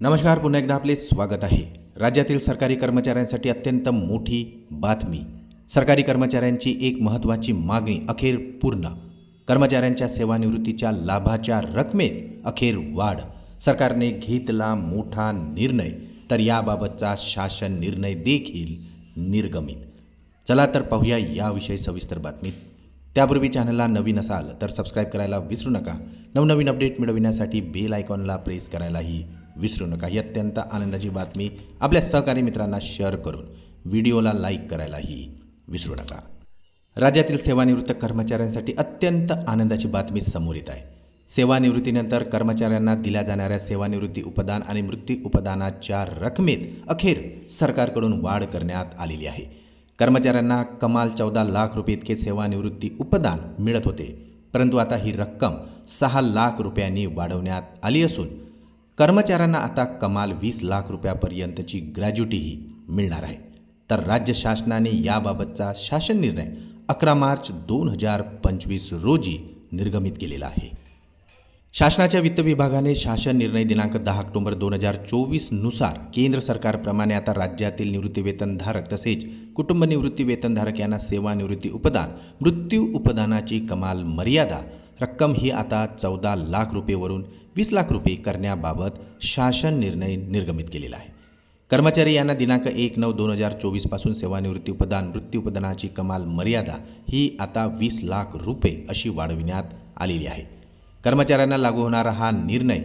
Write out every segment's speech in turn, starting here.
नमस्कार पुन्हा एकदा आपले स्वागत आहे. राज्यातील सरकारी कर्मचाऱ्यांसाठी अत्यंत मोठी बातमी. सरकारी कर्मचाऱ्यांची एक महत्त्वाची मागणी अखेर पूर्ण. कर्मचाऱ्यांच्या सेवानिवृत्तीच्या लाभाच्या रकमेत अखेर वाढ. सरकारने घेतला मोठा निर्णय तर याबाबतचा शासन निर्णय देखील निर्गमित. चला तर पाहूया याविषयी सविस्तर बातमीत त्यापूर्वी चॅनलला नवीन असाल तर सबस्क्राईब करायला विसरू नका. नवनवीन अपडेट मिळविण्यासाठी बेल आयकॉनला प्रेस करायलाही विसरू नका. ही अत्यंत आनंदाची बातमी आपल्या सहकारी मित्रांना शेअर करून व्हिडिओला लाईक करायलाही विसरू नका. राज्यातील सेवानिवृत्त कर्मचाऱ्यांसाठी अत्यंत आनंदाची बातमी समोर येत आहे. सेवानिवृत्तीनंतर कर्मचाऱ्यांना दिल्या जाणाऱ्या सेवानिवृत्ती उपदान आणि मृत्यू उपदानाच्या रकमेत अखेर सरकारकडून वाढ करण्यात आलेली आहे. कर्मचाऱ्यांना कमाल चौदा लाख रुपये इतके सेवानिवृत्ती उपदान मिळत होते. परंतु आता ही रक्कम सहा लाख रुपयांनी वाढवण्यात आली असून कर्मचाऱ्यांना आता कमाल वीस लाख रुपयापर्यंतची ग्रॅज्युटीही मिळणार आहे. तर राज्य शासनाने याबाबतचा शासन निर्णय अकरा मार्च दोन हजार पंचवीस रोजी निर्गमित केलेला आहे. शासनाच्या वित्त विभागाने शासन निर्णय दिनांक दहा ऑक्टोबर दोन हजार चोवीसनुसार केंद्र सरकारप्रमाणे आता राज्यातील निवृत्तीवेतनधारक तसेच कुटुंब निवृत्ती वेतनधारक यांना सेवानिवृत्ती उपदान मृत्यू उपदानाची कमाल मर्यादा रक्कम ही आता चौदा लाख रुपयेवरून वीस लाख रुपये करण्याबाबत शासन निर्णय निर्गमित केलेला आहे. कर्मचारी यांना दिनांक एक नऊ दोन हजार चोवीसपासून सेवानिवृत्ती उपदान कमाल मर्यादा ही आता वीस लाख रुपये अशी वाढविण्यात आलेली आहे. कर्मचाऱ्यांना लागू होणारा हा निर्णय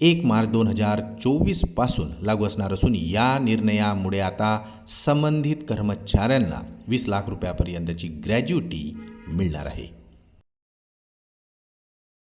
एक मार्च दोन हजार चोवीसपासून लागू असणार असून या निर्णयामुळे आता संबंधित कर्मचाऱ्यांना वीस लाख रुपयापर्यंतची ग्रॅज्युटी मिळणार आहे.